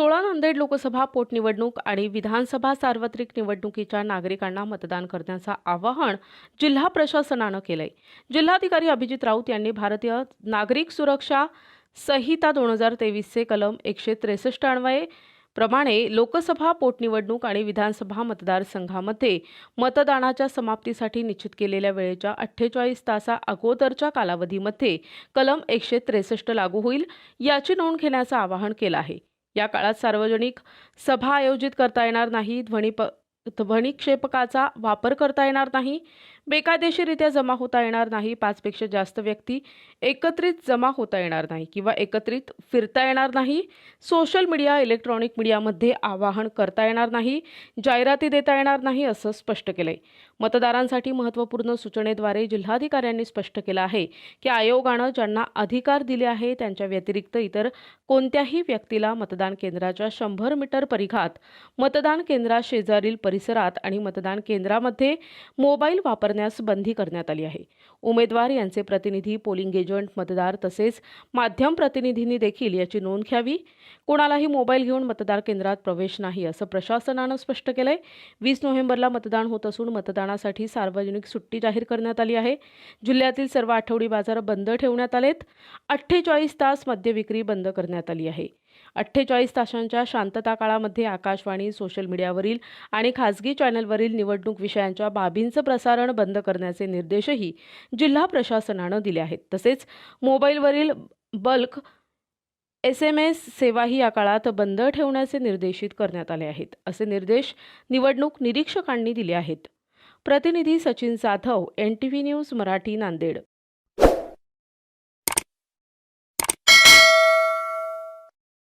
सोळा नांदेड लोकसभा पोटनिवडणूक आणि विधानसभा सार्वत्रिक निवडणुकीच्या नागरिकांना मतदान करण्याचं आवाहन जिल्हा प्रशासनानं केलंय. जिल्हाधिकारी अभिजित राऊत यांनी भारतीय नागरिक सुरक्षा संहिता दोन हजार तेवीसचे कलम एकशे त्रेसष्ट अन्वये प्रमाणे लोकसभा पोटनिवडणूक आणि विधानसभा मतदारसंघामध्ये मतदानाच्या समाप्तीसाठी निश्चित केलेल्या वेळेच्या अठ्ठेचाळीस तासा अगोदरच्या कालावधीमध्ये कलम एकशे त्रेसष्ट लागू होईल याची नोंद घेण्याचं आवाहन केलं आहे. या काळात सार्वजनिक सभा आयोजित करता येणार नाही ध्वनी प ध्वनिक्षेपकाचा वापर करता येणार नाही. बेकायदेशीरित्या जमा होता येणार नाही पाचपेक्षा जास्त व्यक्ती एकत्रित जमा होता येणार नाही किंवा एकत्रित फिरता येणार नाही सोशल मीडिया इलेक्ट्रॉनिक मीडियामध्ये आवाहन करता येणार नाही जाहिराती देता येणार नाही असं स्पष्ट केलंय. मतदारांसाठी महत्त्वपूर्ण सूचनेद्वारे जिल्हाधिकाऱ्यांनी स्पष्ट केलं आहे की आयोगानं ज्यांना अधिकार दिले आहे त्यांच्या व्यतिरिक्त इतर कोणत्याही व्यक्तीला मतदान केंद्राच्या शंभर मीटर परिघात मतदान केंद्राशेजारील परिसरात आणि मतदान केंद्रामध्ये मोबाईल करण्यास बंदी करण्यात आली आहे. उमेदवार यांचे प्रतिनिधी पोलिंग एजंट मतदार तसेच माध्यम प्रतिनिधींनी देखील याची नोंद घ्यावी. कोणालाही मोबाईल घेऊन मतदार केंद्रात प्रवेश नाही असं प्रशासनानं स्पष्ट केलंय. वीस नोव्हेंबरला मतदान होत असून मतदानासाठी सार्वजनिक सुट्टी जाहीर करण्यात आली आहे. जिल्ह्यातील सर्व आठवडी बाजार बंद ठेवण्यात आलेत. अठ्ठेचाळीस तास मद्य विक्री बंद करण्यात आली आहे. अठ्ठेचाळीस तासांच्या शांतता काळामध्ये आकाशवाणी सोशल मीडियावरील आणि खासगी चॅनलवरील निवडणूक विषयांच्या बाबींचं प्रसारण बंद करण्याचे निर्देशही जिल्हा प्रशासनानं दिले आहेत. तसेच मोबाईलवरील बल्क एस एम एस सेवाही या काळात बंद ठेवण्याचे निर्देशित करण्यात आले आहेत. असे निर्देश निवडणूक निरीक्षकांनी दिले आहेत. प्रतिनिधी Sachin Jadhav N T V news Marathi Nanded.